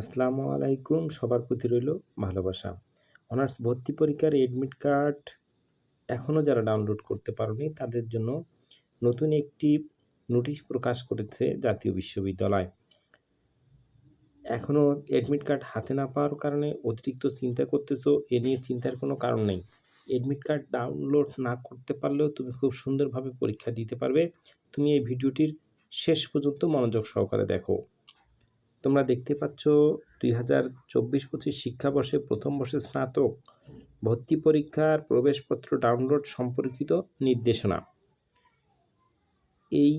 আসসালামু আলাইকুম। সবার প্রতি রইল ভালোবাসা। অনার্স ভর্তি পরীক্ষার এডমিট কার্ড এখনও যারা ডাউনলোড করতে পারেনি, তাদের জন্য নতুন একটি নোটিশ প্রকাশ করেছে জাতীয় বিশ্ববিদ্যালয়। এখনও এডমিট কার্ড হাতে না পাওয়ার কারণে অতিরিক্ত চিন্তা করতেছো, এ নিয়ে চিন্তার কোনো কারণ নেই। এডমিট কার্ড ডাউনলোড না করতে পারলেও তুমি খুব সুন্দরভাবে পরীক্ষা দিতে পারবে। তুমি এই ভিডিওটির শেষ পর্যন্ত মনোযোগ সহকারে দেখো। তোমরা দেখতে পাচ্ছ দুই হাজার চব্বিশ পঁচিশ শিক্ষাবর্ষে প্রথম বর্ষে স্নাতক ভর্তি পরীক্ষার প্রবেশপত্র ডাউনলোড সম্পর্কিত নির্দেশনা। এই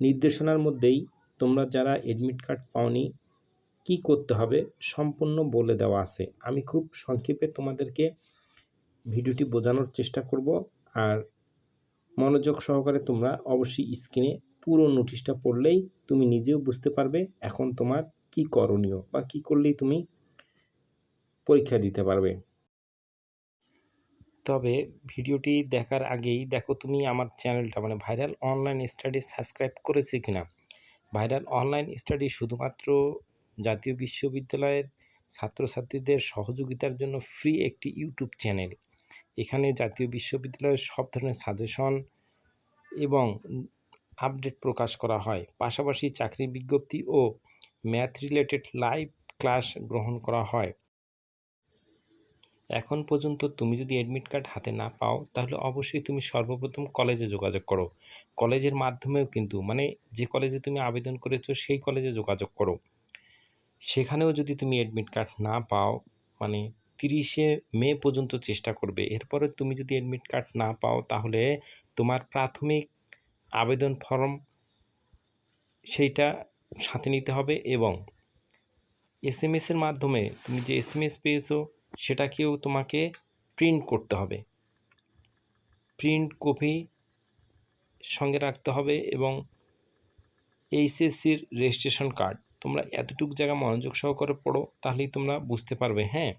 নির্দেশনার মধ্যেই তোমরা যারা এডমিট কার্ড পাওনি, কি করতে হবে সম্পূর্ণ বলে দেওয়া আছে। আমি খুব সংক্ষেপে তোমাদেরকে ভিডিওটি বোঝানোর চেষ্টা করব, আর মনোযোগ সহকারে তোমরা অবশ্যই স্ক্রিনে পুরো নোটিশটা পড়লেই তুমি নিজেও বুঝতে পারবে এখন তোমার কি করণীয় বা কি করলেই তুমি পরীক্ষা দিতে পারবে। তবে ভিডিওটি দেখার আগেই দেখো তুমি আমার চ্যানেলটা মানে ভাইরাল অনলাইন স্টাডি সাবস্ক্রাইব করেছে কিনা? ভাইরাল অনলাইন স্টাডি শুধুমাত্র জাতীয় বিশ্ববিদ্যালয়ের ছাত্রছাত্রীদের সহযোগিতার জন্য ফ্রি একটি ইউটিউব চ্যানেল এখানে জাতীয় বিশ্ববিদ্যালয়ের সব ধরনের সাজেশন এবং আপডেট প্রকাশ করা হয়। পাশাপাশি চাকরি বিজ্ঞপ্তি ও ম্যাথ রিলেটেড লাইভ ক্লাস গ্রহণ করা হয়। এখন পর্যন্ত তুমি যদি অ্যাডমিট কার্ড হাতে না পাও, তাহলে অবশ্যই তুমি সর্বপ্রথম কলেজে যোগাযোগ করো। কলেজের মাধ্যমেও কিন্তু মানে যে কলেজে তুমি আবেদন করেছ, সেই কলেজে যোগাযোগ করো। সেখানেও যদি তুমি অ্যাডমিট কার্ড না পাও মানে তিরিশে মে পর্যন্ত চেষ্টা করবে। এরপরে তুমি যদি অ্যাডমিট কার্ড না পাও, তাহলে তোমার প্রাথমিক আবেদন ফর্ম সেইটা সাথে নিতে হবে এবং এস এম এসের মাধ্যমে তুমি যে এস এম এস পেয়েছ সেটাকেও তোমাকে প্রিন্ট করতে হবে। প্রিন্ট কপি সঙ্গে রাখতে হবে এবং এইচএসসির রেজিস্ট্রেশন কার্ড। তোমরা এতটুকু জায়গা মনোযোগ সহকারে পড়ো, তাহলেই তোমরা বুঝতে পারবে হ্যাঁ?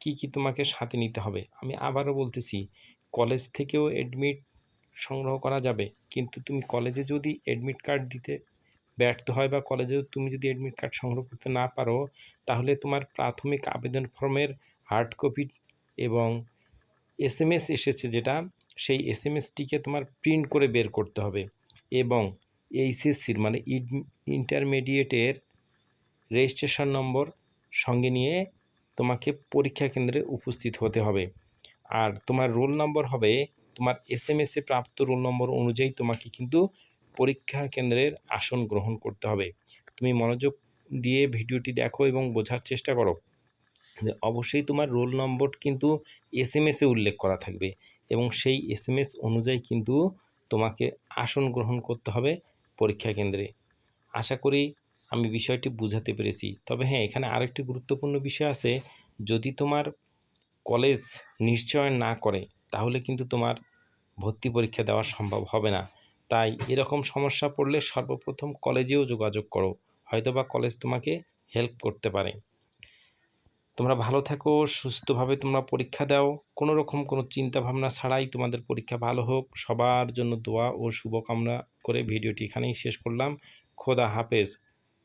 কি কি তোমাকে সাথে নিতে হবে। আমি আবারও বলতেছি, কলেজ থেকেও অ্যাডমিট সংগ্রহ করা যাবে। কিন্তু তুমি কলেজে যদি অ্যাডমিট কার্ড দিতে ব্যর্থ হয় বা কলেজে তুমি যদি অ্যাডমিট কার্ড সংগ্রহ করতে না পারো, তাহলে তোমার প্রাথমিক আবেদন ফর্মের হার্ড কপি এবং এস এম এস এসেছে যেটা, সেই এস এম এসটিকে তোমার প্রিন্ট করে বের করতে হবে এবং এইচএসসির মানে ইন্টারমিডিয়েটের রেজিস্ট্রেশন নম্বর সঙ্গে নিয়ে তোমাকে পরীক্ষা কেন্দ্রে উপস্থিত হতে হবে। আর তোমার রোল নম্বর হবে তোমার এস এম এসে প্রাপ্ত রোল নম্বর অনুযায়ী তোমাকে কিন্তু পরীক্ষা কেন্দ্রের আসন গ্রহণ করতে হবে। তুমি মনোযোগ দিয়ে ভিডিওটি দেখো এবং বোঝার চেষ্টা করো। অবশ্যই তোমার রোল নম্বর কিন্তু এস এম এসে উল্লেখ করা থাকবে এবং সেই এস এম এস অনুযায়ী কিন্তু তোমাকে আসন গ্রহণ করতে হবে পরীক্ষা কেন্দ্রে। আশা করি আমি বিষয়টি বুঝাতে পেরেছি। তবে হ্যাঁ এখানে আরেকটি গুরুত্বপূর্ণ বিষয় আছে। যদি তোমার কলেজ নিশ্চয় না করে তাহলে কিন্তু তোমার ভর্তি পরীক্ষা দেওয়া সম্ভব হবে না। তাই এরকম সমস্যা পড়লে সর্বপ্রথম কলেজেও যোগাযোগ করো। হয়তোবা কলেজ তোমাকে হেল্প করতে পারে। তোমরা ভালো থাকো, সুস্থভাবে তোমরা পরীক্ষা দাও। কোনো রকম কোনো চিন্তা ভাবনা ছাড়াই তোমাদের পরীক্ষা ভালো হোক। সবার জন্য দোয়া ও শুভকামনা করে ভিডিওটি এখানেই শেষ করলাম। খোদা হাফেজ।